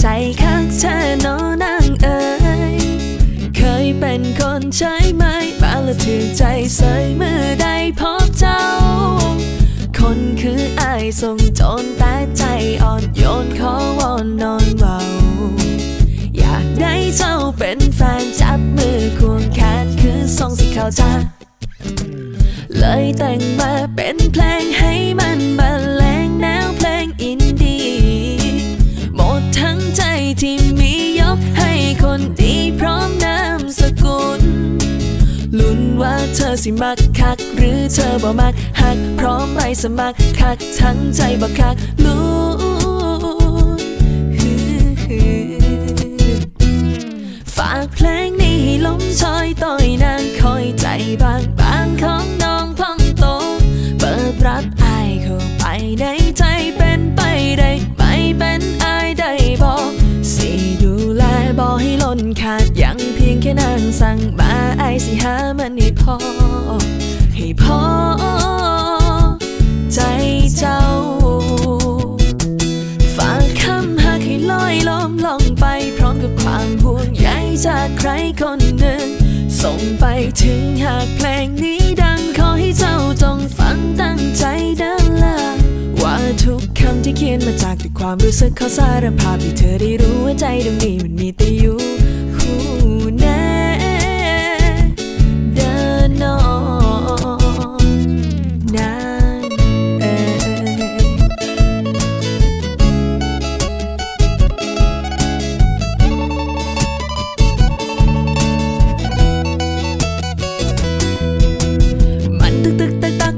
ใจคักเธอโนนางเอ๋ยเคยเป็นคนใช้ไหมมาละถือใจใส่เมื่อได้พบเจ้า คนคืออายส่งโจรแต่ใจอ่อนโยนขอวอนนอนเบาอยากได้เจ้าเป็นแฟนจับมือควงแขนคือทรงสีขาวจ้าเลยแต่งมาเป็นเพลงให้มันบร มักคัก หรือเธอบ่มักหัก พร้อมไปสมัครคัก ทั้งใจบ่คักลุ้นฝากเพลงนี้ให้ล้มชอยต่อยนางคอยใจบางบางของน้องพองโต เปิดรับอายเข้าไปในใจเป็นไปได้ไม่เป็นอายได้บอกสิดูแลบอให้ล้นขาดยังเพียงแค่นางสั่งมาไอสิหามันให้พอ ให้พอใจเจ้า ฝากคำหักให้ลอยลมลองไปพร้อมกับความห่วงใยจากใครคนหนึ่ง ส่งไปถึงหากเพลงนี้ดังขอให้เจ้าจงฟังตั้งใจดินละว่าทุกคำที่เขียนมาจากด้วยความรู้สึกขอสารภาพให้เธอได้รู้ว่าใจดวงนี้มันมีแต่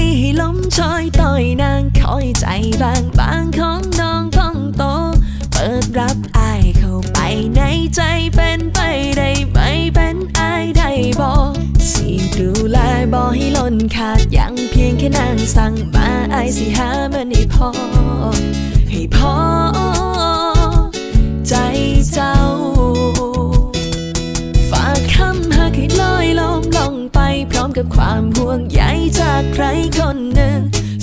้ ลมชอยต่อยนางคอยใจบางบางของน้องพ้องโต เปิดรับอายเข้าไปในใจเป็นไปได้ไหมเป็นอายได้บอกสิดูแลบอให้ล้นขาดยังเพียงแค่นางสั่งมาอายสิหามันให้พอ ให้พอใจเจ้าฝากคำหักให้ลอยลมลงไปพร้อมกับความห่วงใยจากใครคน